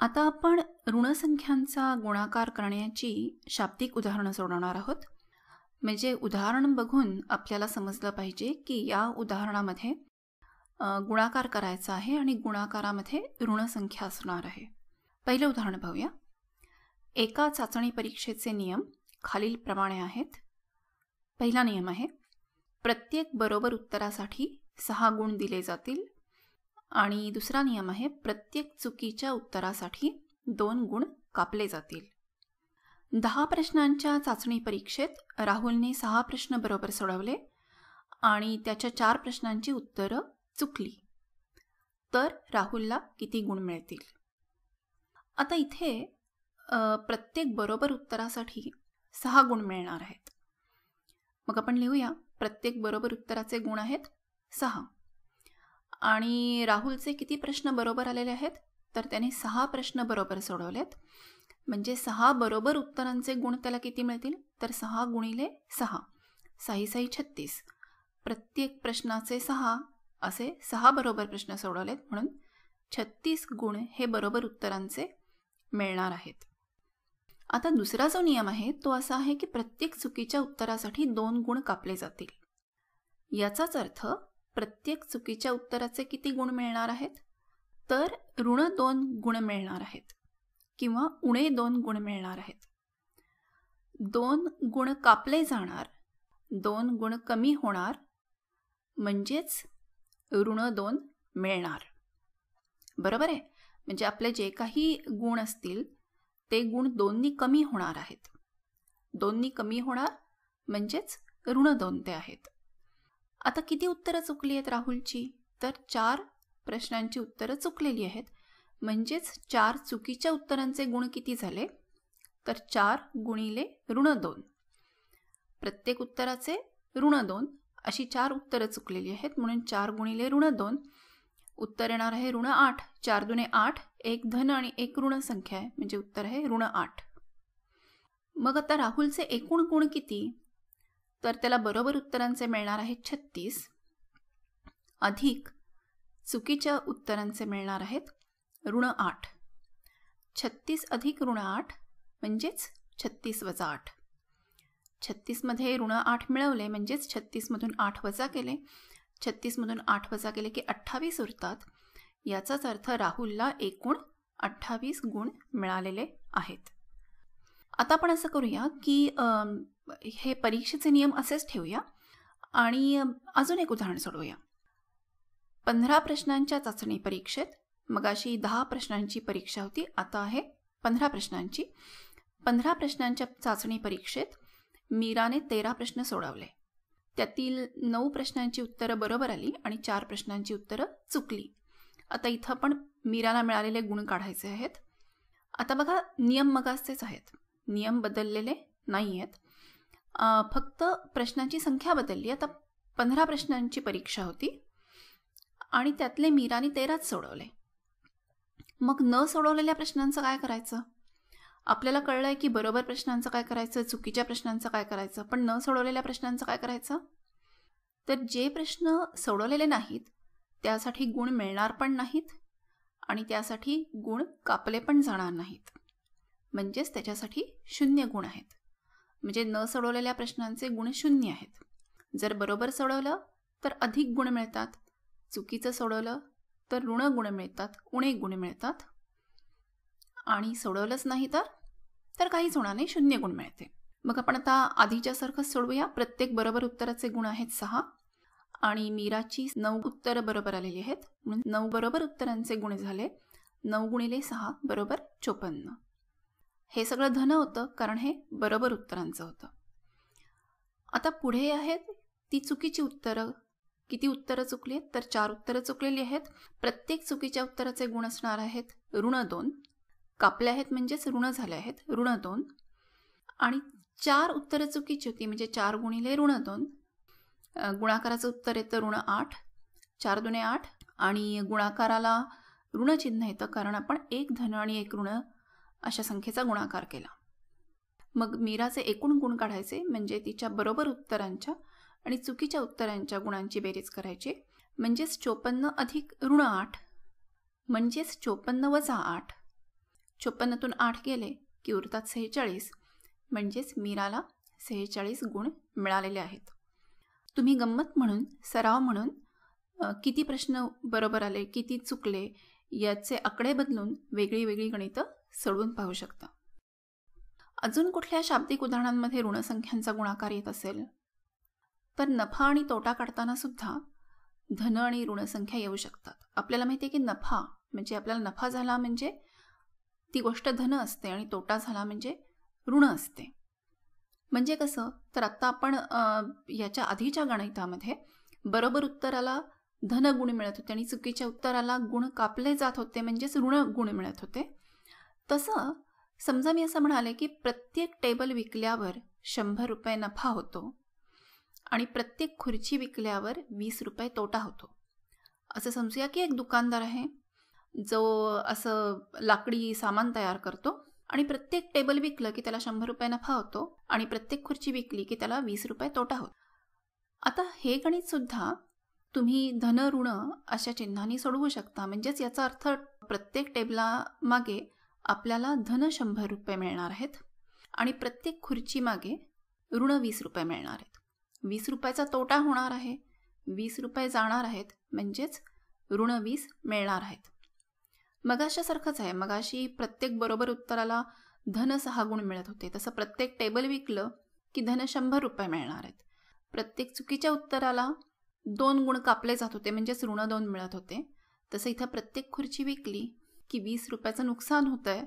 आता आपण ऋणसंख्यांचा गुणाकार करण्याची शाब्दिक उदाहरणं सोडवणार आहोत. म्हणजे उदाहरण बघून आपल्याला समजलं पाहिजे की या उदाहरणामध्ये गुणाकार करायचा आहे आणि गुणाकारामध्ये ऋणसंख्या असणार आहे. पहिलं उदाहरण पाहूया. एका चाचणी परीक्षेचे नियम खालीलप्रमाणे आहेत. पहिला नियम आहे प्रत्येक बरोबर उत्तरासाठी सहा गुण दिले जातील आणि दुसरा नियम आहे प्रत्येक चुकीच्या उत्तरासाठी दोन गुण कापले जातील. दहा प्रश्नांच्या चाचणी परीक्षेत राहुलने सहा प्रश्न बरोबर सोडवले आणि त्याच्या चार प्रश्नांची उत्तरं चुकली. तर राहुलला किती गुण मिळतील? आता इथे प्रत्येक बरोबर उत्तरासाठी सहा गुण मिळणार आहेत. मग आपण लिहूया प्रत्येक बरोबर उत्तराचे गुण आहेत सहा. आणि राहुलचे किती प्रश्न बरोबर आलेले आहेत? तर त्याने सहा प्रश्न बरोबर सोडवलेत. म्हणजे सहा बरोबर उत्तरांचे गुण त्याला किती मिळतील? तर सहा गुणिले सहा. साई साई छत्तीस. प्रत्येक प्रश्नाचे सहा असे सहा बरोबर प्रश्न सोडवलेत म्हणून छत्तीस गुण हे बरोबर उत्तरांचे मिळणार आहेत. आता दुसरा जो नियम आहे तो असा आहे की प्रत्येक चुकीच्या उत्तरासाठी दोन गुण कापले जातील. याचाच अर्थ प्रत्येक चुकीच्या उत्तराचे किती गुण मिळणार आहेत? तर ऋण दोन गुण मिळणार आहेत किंवा उणे दोन गुण मिळणार आहेत. दोन गुण कापले जाणार दोन गुण कमी होणार म्हणजेच ऋण दोन मिळणार. बरोबर आहे? म्हणजे आपले जे काही गुण असतील ते गुण दोन्ही कमी होणार आहेत. दोन्ही कमी होणार म्हणजेच ऋण दोन ते आहेत. आता किती उत्तरं चुकली आहेत राहुलची? तर चार प्रश्नांची उत्तरं चुकलेली आहेत. म्हणजेच चार चुकीच्या उत्तरांचे गुण किती झाले? तर चार गुणिले ऋण दोन. प्रत्येक उत्तराचे ऋण दोन. अशी चार उत्तरं चुकलेली आहेत. म्हणून चार गुणिले ऋण दोन. उत्तर येणार आहे ऋण आठ. चार दुने आठ एक धन आणि एक ऋण संख्या आहे. म्हणजे उत्तर आहे ऋण आठ. मग आता राहुलचे एकूण गुण किती? तर त्याला बरोबर उत्तरांचे मिळणार आहेत छत्तीस. अधिक चुकीच्या उत्तरांचे मिळणार आहेत ऋण आठ. छत्तीस अधिक ऋण आठ म्हणजेच छत्तीस वजा आठ. छत्तीसमध्ये ऋण आठ मिळवले म्हणजेच छत्तीसमधून आठ वजा केले. छत्तीसमधून आठ वजा केले की अठ्ठावीस उरतात. याचाच अर्थ राहुलला एकूण अठ्ठावीस गुण मिळालेले आहेत. आता आपण असं करूया की हे परीक्षेचे नियम असेच ठेवूया आणि अजून एक उदाहरण सोडवूया. पंधरा प्रश्नांच्या चाचणी परीक्षेत मगाशी दहा प्रश्नांची परीक्षा होती आता आहे पंधरा प्रश्नांची. पंधरा प्रश्नांच्या चाचणी परीक्षेत मीराने तेरा प्रश्न सोडवले. त्यातील नऊ प्रश्नांची उत्तरं बरोबर आली आणि चार प्रश्नांची उत्तरं चुकली. आता इथं पण मीराला मिळालेले गुण काढायचे आहेत. आता बघा नियम मगाचेच आहेत. नियम बदललेले नाही आहेत फक्त प्रश्नांची संख्या बदलली. आता पंधरा प्रश्नांची परीक्षा होती आणि त्यातले मीराने तेराच सोडवले. मग न सोडवलेल्या प्रश्नांचं काय करायचं? आपल्याला कळलंय की बरोबर प्रश्नांचं काय करायचं चुकीच्या प्रश्नांचं काय करायचं पण न सोडवलेल्या प्रश्नांचं काय करायचं? तर जे प्रश्न सोडवलेले नाहीत त्यासाठी गुण मिळणार पण नाहीत आणि त्यासाठी गुण कापले पण जाणार नाहीत. म्हणजेच त्याच्यासाठी शून्य गुण आहेत. म्हणजे न सोडवलेल्या प्रश्नांचे गुण शून्य आहेत. जर बरोबर सोडवलं तर अधिक गुण मिळतात. चुकीचं सोडवलं तर ऋण गुण मिळतात उणे गुण मिळतात. आणि सोडवलंच नाही तर तर काहीच होणार नाही शून्य गुण मिळते. मग आपण आता आधीच्यासारखंच सोडवूया. प्रत्येक बरोबर उत्तराचे गुण आहेत सहा. आणि मीराची नऊ उत्तरं बरोबर आलेली आहेत. म्हणून नऊ बरोबर उत्तरांचे गुण झाले. नऊ गुणिले सहा बरोबर चोपन्न. हे सगळं धन होतं कारण हे बरोबर उत्तरांचं होतं. आता पुढे आहेत ती चुकीची उत्तरं. किती उत्तरं चुकली आहेत? तर चार उत्तरं चुकलेली आहेत. प्रत्येक चुकीच्या उत्तराचे गुण असणार आहेत ऋण दोन. कापले आहेत म्हणजेच ऋण झाले आहेत ऋण दोन. आणि चार उत्तरं चुकीची होती म्हणजे चार गुणिले ऋण दोन. गुणाकाराचं उत्तर येतं ऋण आठ. चार दुने आठ. आणि गुणाकाराला ऋणचिन्ह येतं कारण आपण एक धन आणि एक ऋण अशा संख्येचा गुणाकार केला. मग मीराचे एकूण गुण काढायचे म्हणजे तिच्या बरोबर उत्तरांच्या आणि चुकीच्या उत्तरांच्या गुणांची बेरीज करायची. म्हणजेच चोपन्न अधिक ऋण आठ. म्हणजेच चोपन्न वजा आठ. चोपन्नतून आठ गेले की उरतात सेहेचाळीस. म्हणजेच मीराला सेहेचाळीस गुण मिळालेले आहेत. तुम्ही गंमत म्हणून सराव म्हणून किती प्रश्न बरोबर आले किती चुकले याचे आकडे बदलून वेगळी वेगळी गणितं सोडवून पाहू शकता. अजून कुठल्या शाब्दिक उदाहरणांमध्ये ऋणसंख्यांचा गुणाकार येत असेल? तर नफा आणि तोटा काढताना सुद्धा धन आणि ऋणसंख्या येऊ शकतात. आपल्याला माहिती आहे की नफा म्हणजे आपल्याला नफा झाला म्हणजे ती गोष्ट धन असते आणि तोटा झाला म्हणजे ऋण असते. म्हणजे कसं? तर आत्ता आपण याच्या आधीच्या गणितामध्ये बरोबर उत्तराला धन गुण मिळत होते आणि चुकीच्या उत्तराला गुण कापले जात होते म्हणजेच ऋण गुण मिळत होते. तसं समजा मी असं म्हणाले की प्रत्येक टेबल विकल्यावर शंभर रुपये नफा होतो आणि प्रत्येक खुर्ची विकल्यावर वीस रुपये तोटा होतो. असं समजूया की एक दुकानदार आहे जो असं लाकडी सामान तयार करतो आणि प्रत्येक टेबल विकलं की त्याला शंभर रुपये नफा होतो आणि प्रत्येक खुर्ची विकली की त्याला वीस रुपये तोटा होतो. आता हे गणित सुद्धा तुम्ही धन ऋण अशा चिन्हांनी सोडवू शकता. म्हणजेच याचा अर्थ प्रत्येक टेबला मागे आपल्याला धन शंभर रुपये मिळणार आहेत आणि प्रत्येक खुर्ची मागे ऋण वीस रुपये मिळणार आहेत. वीस रुपयाचा तोटा होणार आहे. वीस रुपये जाणार आहेत. म्हणजेच ऋण वीस मिळणार आहेत. मगाशासारखंच आहे. मगाशी प्रत्येक बरोबर उत्तराला धन सहा गुण मिळत होते. तसं प्रत्येक टेबल विकलं की धन शंभर रुपये मिळणार आहेत. प्रत्येक चुकीच्या उत्तराला दोन गुण कापले जात होते. म्हणजेच ऋण दोन मिळत होते. तसं इथं प्रत्येक खुर्ची विकली की वीस रुपयाचं नुकसान होतं आहे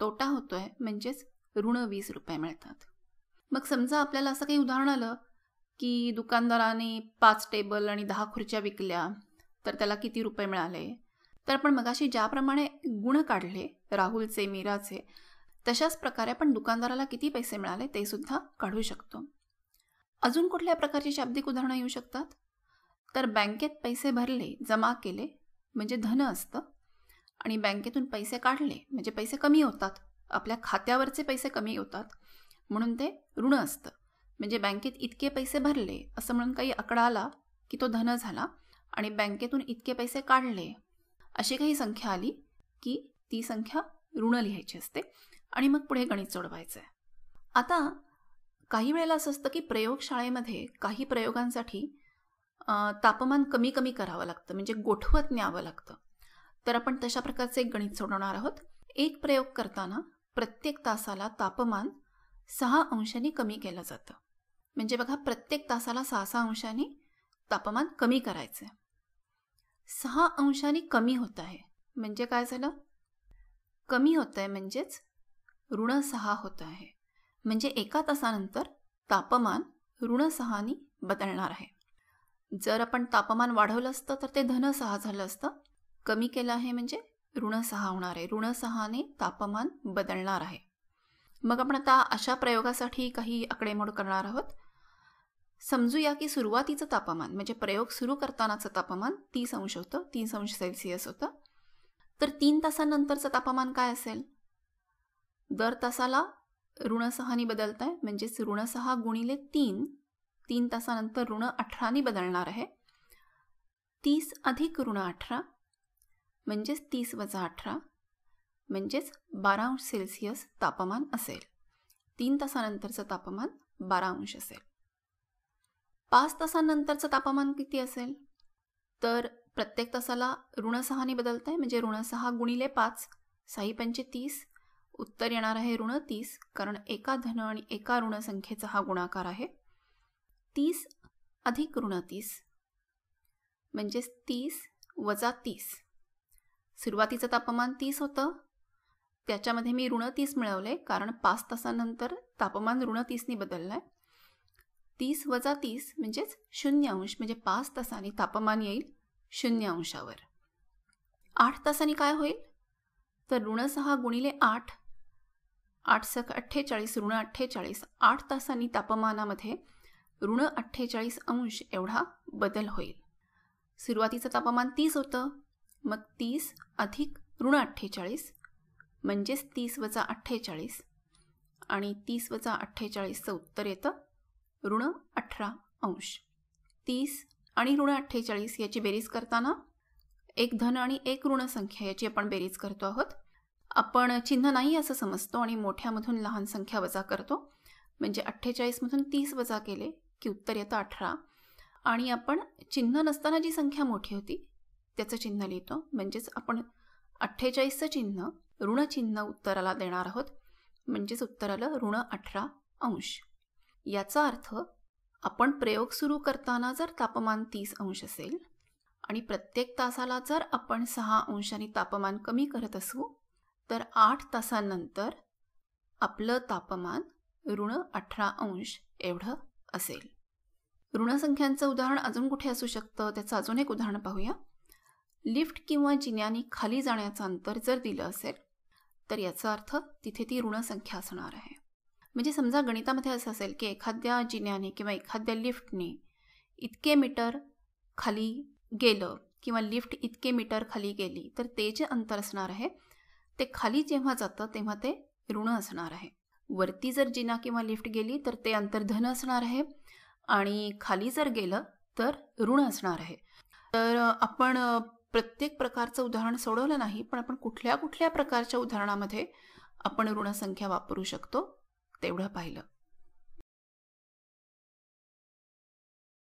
तोटा होतो आहे म्हणजेच ऋण वीस रुपये मिळतात. मग समजा आपल्याला असं काही उदाहरण आलं की दुकानदाराने पाच टेबल आणि दहा खुर्च्या विकल्या तर त्याला किती रुपये मिळाले? तर आपण मगाशी ज्याप्रमाणे गुण काढले राहुलचे मीराचे तशाच प्रकारे आपण दुकानदाराला किती पैसे मिळाले ते सुद्धा काढू शकतो. अजून कुठल्या प्रकारची शाब्दिक उदाहरणं येऊ शकतात? तर बँकेत पैसे भरले जमा केले म्हणजे धन असतं आणि बँकेतून पैसे काढले म्हणजे पैसे कमी होतात. आपल्या खात्यावरचे पैसे कमी होतात. म्हणून ते ऋण असतं. म्हणजे बँकेत इतके पैसे भरले असं म्हणून काही आकडा आला की तो धन झाला आणि बँकेतून इतके पैसे काढले. अशी काही संख्या आली की ती संख्या ऋण लिहायची असते आणि मग पुढे गणित सोडवायचं आहे आता काही वेळेला असं असतं की प्रयोगशाळेमध्ये काही प्रयोगांसाठी तापमान कमी कमी करावं लागतं. म्हणजे गोठवत न्यावं लागतं. तर आपण तशा प्रकारचे एक गणित सोडवणार आहोत. एक प्रयोग करताना प्रत्येक तासाला तापमान सहा अंशांनी कमी केलं जातं. म्हणजे बघा प्रत्येक तासाला सहा सहा अंशांनी तापमान कमी करायचं सहा अंशांनी कमी होत आहे. म्हणजे काय झालं? कमी होत आहे म्हणजेच ऋण सहा होत आहे. म्हणजे एका तासानंतर तापमान ऋण सहानी बदलणार आहे. जर आपण तापमान वाढवलं असतं तर ते धन सहा झालं असतं. कमी केलं आहे म्हणजे ऋण सहा होणार आहे. ऋण सहाने तापमान बदलणार आहे. मग आपण आता अशा प्रयोगासाठी काही आकडेमोड करणार आहोत. समजूया की सुरुवातीचं तापमान म्हणजे प्रयोग सुरू करतानाचं तापमान तीस अंश होतं तीस अंश सेल्सिअस होतं. तर तीन तासानंतरचं तापमान काय असेल? दर तासाला ऋणसहाने बदलत आहे म्हणजेच ऋणसहा गुणिले तीन तीन तासानंतर ऋण अठरानी बदलणार आहे. तीस अधिक ऋण अठरा म्हणजेच तीस वजा अठरा म्हणजेच बारा अंश सेल्सिअस तापमान असेल. तीन तासानंतरचं तापमान बारा अंश असेल. पाच तासानंतरचं तापमान किती असेल? तर प्रत्येक तासाला ऋण सहाने बदलत आहे म्हणजे ऋण सहा गुणिले पाच साई पंचे तीस उत्तर येणार आहे ऋण तीस कारण एका धन आणि एका ऋण संख्येचा हा गुणाकार आहे. तीस अधिक ऋण तीस म्हणजेच तीस वजा तीस. सुरुवातीचं तापमान तीस होतं. त्याच्यामध्ये मी ऋण तीस मिळवले कारण पाच तासानंतर तापमान ऋण तीसनी बदललं आहे तीस वजा तीस म्हणजेच शून्य अंश म्हणजे पाच तासांनी तापमान येईल शून्य अंशावर. आठ तासांनी काय होईल? तर ऋण सहा गुणिले आठ आठ सख अठ्ठेचाळीस ऋण अठ्ठेचाळीस आठ तासांनी तापमानामध्ये ऋण अठ्ठेचाळीस अंश एवढा बदल होईल. सुरुवातीचं तापमान तीस होतं. मग तीस अधिक ऋण अठ्ठेचाळीस म्हणजेच तीस वजा अठ्ठेचाळीस. आणि तीस वजा अठ्ठेचाळीसचं उत्तर येतं ऋण अठरा अंश. तीस आणि ऋण अठ्ठेचाळीस याची बेरीज करताना एक धन आणि एक ऋण संख्या याची आपण बेरीज करतो आहोत. आपण चिन्ह नाही असं समजतो आणि मोठ्यामधून लहान संख्या वजा करतो. म्हणजे अठ्ठेचाळीसमधून तीस वजा केले की उत्तर येतं अठरा. आणि आपण चिन्ह नसताना जी संख्या मोठी होती त्याचं चिन्ह लिहितो. म्हणजेच आपण अठ्ठेचाळीसचं चिन्ह ऋणचिन्ह उत्तराला देणार आहोत. म्हणजेच उत्तर आलं ऋण अठरा अंश. याचा अर्थ आपण प्रयोग सुरू करताना जर तापमान तीस अंश असेल आणि प्रत्येक तासाला जर आपण सहा अंशांनी तापमान कमी करत असू तर आठ तासांनंतर आपलं तापमान ऋण अठरा अंश एवढं असेल. ऋणसंख्यांचं उदाहरण अजून कुठे असू शकतं? त्याचं अजून एक उदाहरण पाहूया. लिफ्ट किंवा जिन्याने खाली जाण्याचं अंतर जर दिलं असेल तर याचा अर्थ तिथे ती ऋणसंख्या असणार आहे. म्हणजे समजा गणितामध्ये असं असेल की एखाद्या जिन्याने किंवा एखाद्या लिफ्टने इतके मीटर खाली गेलं किंवा लिफ्ट इतके मीटर खाली गेली तर ते जे अंतर असणार आहे ते खाली जेव्हा जातं तेव्हा ते ऋण असणार आहे. वरती जर जिना किंवा लिफ्ट गेली तर ते अंतर धन असणार आहे आणि खाली जर गेलं तर ऋण असणार आहे. तर आपण प्रत्येक प्रकारचं उदाहरण सोडवलं नाही पण आपण कुठल्या कुठल्या प्रकारच्या उदाहरणामध्ये आपण ऋणसंख्या वापरू शकतो तेवढं पाहिलं.